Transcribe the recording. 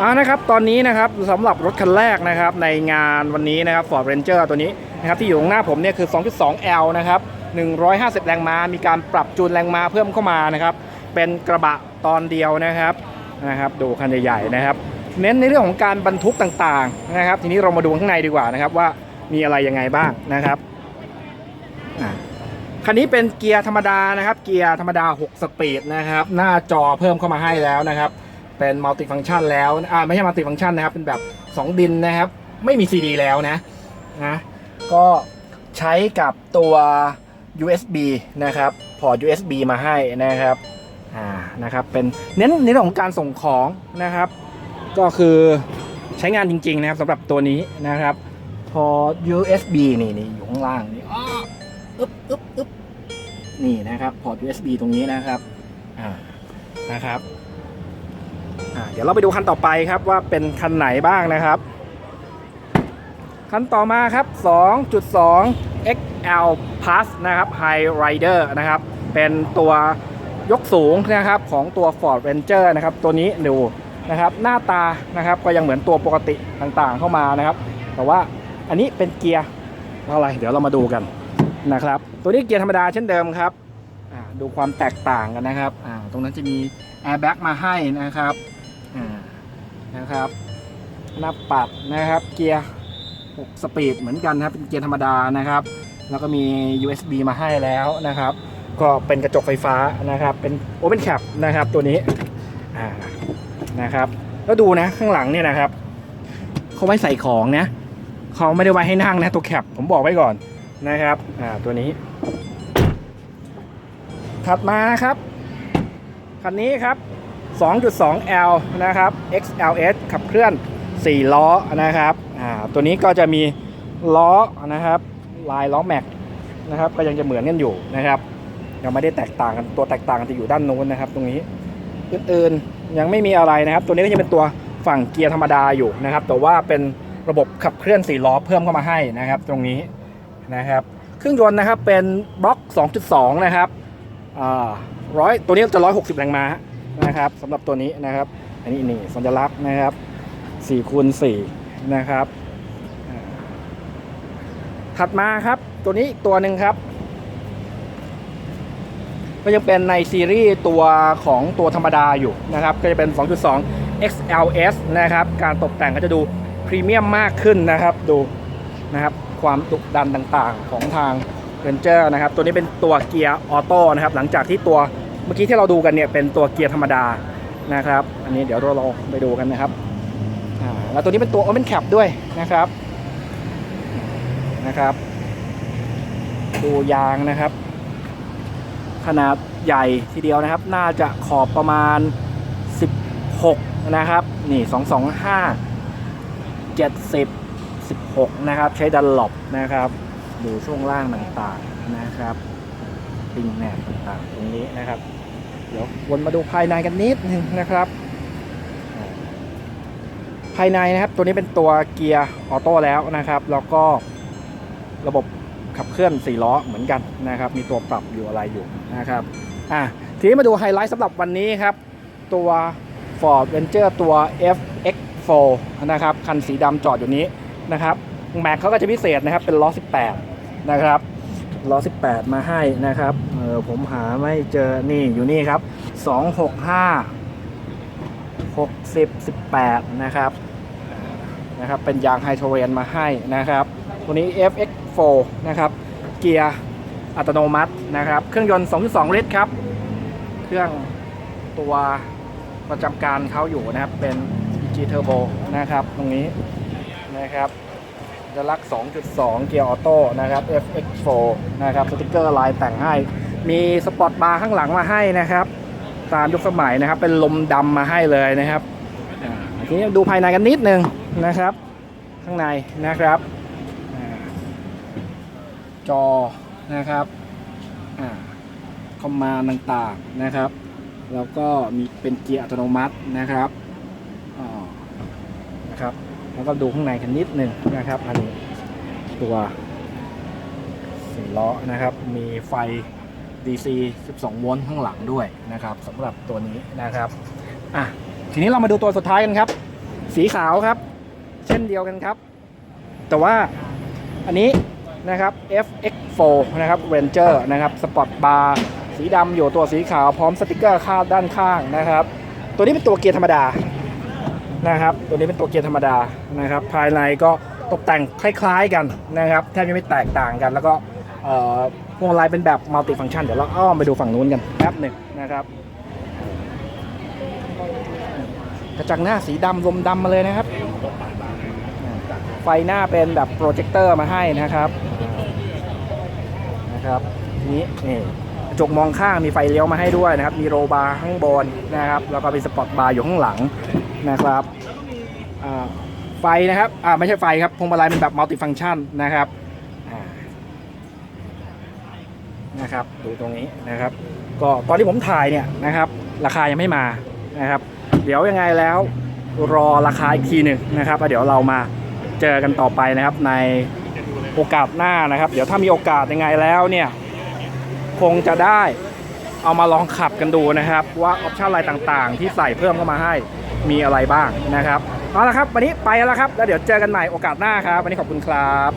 อ่านะครับตอนนี้นะครับสำหรับรถคันแรกนะครับในงานวันนี้นะครับ Ford Ranger ตัวนี้นะครับที่อยู่ตรงหน้าผมเนี่ยคือ 2.2L นะครับ 150 แรงม้า มีการปรับจูนแรงม้าเพิ่มเข้ามานะครับ เป็นกระบะตอนเดียวนะครับนะครับดูคันใหญ่ๆนะครับ เน้นในเรื่องของการบรรทุกต่างๆนะครับ ทีนี้เรามาดูข้างในดีกว่านะครับว่ามีอะไรยังไงบ้างนะครับคันนี้เป็นเกียร์ธรรมดานะครับ เกียร์ธรรมดา 6 สปีดนะครับ หน้าจอเพิ่มเข้ามาให้แล้วนะครับ เป็นมัลติฟัง c t ชันแล้วอ่าไม่ใช่มัลติฟัง c t ชันนะครับ เป็นแบบ 2 ดินนะครับ ไม่มี CD แล้วนะนะก็ใช้กับตัว USB นะครับพอร์ต USB มาให้นะครับอ่านะครับเป็นเน้นในเรื่องของการส่งของนะครับ ก็คือใช้งานจริง ๆ นะครับสำหรับตัวนี้นะครับ พอ USB นี่นี่อยู่ข้างล่างนี่อ้ออึ๊บอึ๊บอึ๊บนี่นะครับพอร์ต USB ตรงนี้นะครับอ่านะครับ เดี๋ยวเราไปดูคันต่อไปครับว่าเป็นคันไหนบ้างนะครับ คันต่อมาครับ 2.2 XL Plus นะครับ High Rider นะครับ เป็นตัวยกสูงนะครับของตัว Ford Ranger นะครับ ตัวนี้ดูนะครับหน้าตานะครับก็ยังเหมือนตัวปกติต่างๆเข้ามานะครับ แต่ว่าอันนี้เป็นเกียร์อะไร เดี๋ยวเรามาดูกันนะครับ ตัวนี้เกียร์ธรรมดาเช่นเดิมครับดูความแตกต่างกันนะครับตรงนั้นจะมี Airbag มาให้นะครับ นะครับ หน้าปัดนะครับ เกียร์ 6 สปีดเหมือนกันนะครับเป็นเกียร์ธรรมดานะครับ แล้วก็มี USB มาให้แล้วนะครับ ก็เป็นกระจกไฟฟ้านะครับ เป็น Open Cap นะครับตัวนี้อ่านะครับแล้วดูนะข้างหลังเนี่ยนะครับเขาไว้ใส่ของนะเขาไม่ได้ไว้ให้นั่งนะตัวแคปผมบอกไว้ก่อนนะครับอ่าตัวนี้ ถัดมาครับคันนี้ครับ 2.2L นะครับ XLS ขับเคลื่อน 4 ล้อนะครับอ่าตัวนี้ก็จะมีล้อนะครับลายล้อแม็กนะครับก็ยังจะเหมือนกันอยู่นะครับยังไม่ได้แตกต่างกันตัวแตกต่างกันจะอยู่ด้านนู้นนะครับ ตรงนี้อื่นๆยังไม่มีอะไรนะครับ ตัวนี้ก็จะเป็นตัวฝั่งเกียร์ธรรมดาอยู่นะครับ แต่ว่าเป็นระบบขับเคลื่อน4ล้อเพิ่มเข้ามาให้นะครับ ตรงนี้นะครับเครื่องยนต์นะครับเป็นบล็อก 2.2 นะครับร้อยตัวนี้จะ 160 แรงม้า นะครับสำหรับตัวนี้นะครับ อันนี้นี่สัญลักษณ์นะครับ4คูณ4นะครับ ถัดมาครับตัวนี้ตัวหนึ่งครับ ก็ยังเป็นในซีรีส์ตัวของตัวธรรมดาอยู่นะครับ ก็จะเป็น 2.2 XLS นะครับ การตกแต่งก็จะดูพรีเมียมมากขึ้นนะครับดูนะครับความดุกดันต่างๆของทาง Ranger นะครับ ตัวนี้เป็นตัวเกียร์ออโต้นะครับ หลังจากที่ตัว เมื่อกี้ที่เราดูกันเนี่ยเป็นตัวเกียร์ธรรมดานะครับ อันนี้เดี๋ยวเราลองไปดูกันนะครับแล้วตัวนี้เป็นตัว Open Cap ด้วยนะครับนะครับดูยางนะครับ ขนาดใหญ่ทีเดียวนะครับ น่าจะขอบประมาณ 16 นะครับ นี่ 225 70 16 นะครับ ใช้ดันหลบนะครับ ดูช่วงล่างต่างๆนะครับ ปิงแหนบต่างๆตรงนี้นะครับ เดี๋ยววนมาดูภายในกันนิดนึงนะครับ ภายในนะครับตัวนี้เป็นตัวเกียร์ออโต้แล้วนะครับ แล้วก็ระบบขับเคลื่อน4ล้อเหมือนกันนะครับ มีตัวปรับอยู่อะไรอยู่นะครับอะทีนี้มาดูไฮไลท์สำหรับวันนี้ครับ ตัว Ford Ranger ตัว FX4 นะครับ คันสีดำจอดอยู่นี้นะครับ แม็กเขาก็จะพิเศษนะครับ เป็นล้อ 18 นะครับ ล้อ 18 มาให้นะครับเออผมหาไม่เจอนี่อยู่นี่ครับ 265 60 18 นะครับนะครับ เป็นยางไฮโทเรนมาให้นะครับ ตัวนี้ FX4 นะครับ เกียร์อัตโนมัตินะครับ เครื่องยนต์ 2.2 ลิตรครับ เครื่องตัวประจำการเขาอยู่นะครับ เป็น EG Turbo นะครับ ตรงนี้นะครับ จะลักษ2.2 เกียร์ออโต้นะครับ FX4 นะครับสติกเกอร์ลายแต่งให้ มีสปอร์ตบาร์ข้างหลังมาให้นะครับ ตามยุคสมัยนะครับ เป็นลมดำมาให้เลยนะครับอ่าทีนี้ดูภายในกันนิดนึงนะครับ ข้างในนะครับ จอนะครับอคอมมานต่างๆนะครับ แล้วก็มีเป็นเกียร์อัตโนมัตินะครับนะครับ แล้วก็ดูข้างในกันนิดนึงนะครับ อันนี้ตัวสี่ล้อนะครับ มีไฟ DC 12 โวลต์ข้างหลังด้วยนะครับสำหรับตัวนี้นะครับอะทีนี้เรามาดูตัวสุดท้ายกันครับ สีขาวครับ เช่นเดียวกันครับ แต่ว่าอันนี้นะครับ FX4 นะครับ Ranger นะครับสปอร์ตบาร์สีดำอยู่ตัวสีขาวพร้อมสติกเกอร์คาดด้านข้างนะครับ ตัวนี้เป็นตัวเกียร์ธรรมดา นะครับ ตัวนี้เป็นตัวเกียร์ธรรมดานะครับ ภายในก็ตกแต่งคล้ายๆกันนะครับแทบจะไม่แตกต่างกัน แล้วก็พวงมาลัยเป็นแบบมัลติฟัง c t ชันเดี๋ยวเราอ้อมไปดูฝั่งนู้นกันแป๊บหนึ่งนะครับกระจังหน้าสีดำลมดำมาเลยนะครับ ไฟหน้าเป็นแบบโปรเจคเตอร์มาให้นะครับนะครับนี้นี่กระจกมองข้างมีไฟเลี้ยวมาให้ด้วยนะครับ มีโรบาร์ข้างบนนะครับ แล้วก็มีสปอตบาร์อยู่ข้างหลัง นะครับไฟนะครับไม่ใช่ไฟครับพวงมาลัยเป็นแบบมัลติฟัง c t ชันนะครับนะครับดูตรงนี้นะครับ ก็ตอนที่ผมถ่ายเนี่ยนะครับ ราคายังไม่มานะครับ เดี๋ยวยังไงแล้วรอราคาอีกทีหนึ่งนะครับเดี๋ยวเรามาเจอกันต่อไปนะครับในโอกาสหน้านะครับ เดี๋ยวถ้ามีโอกาสยังไงแล้วเนี่ยคงจะได้เอามาลองขับกันดูนะครับ ว่าออปชั่นอะไรต่างๆ ที่ใส่เพิ่มเข้ามาให้ มีอะไรบ้างนะครับเอาละครับ วันนี้ไปแล้วครับ แล้วเดี๋ยวเจอกันใหม่โอกาสหน้าครับ วันนี้ขอบคุณครับ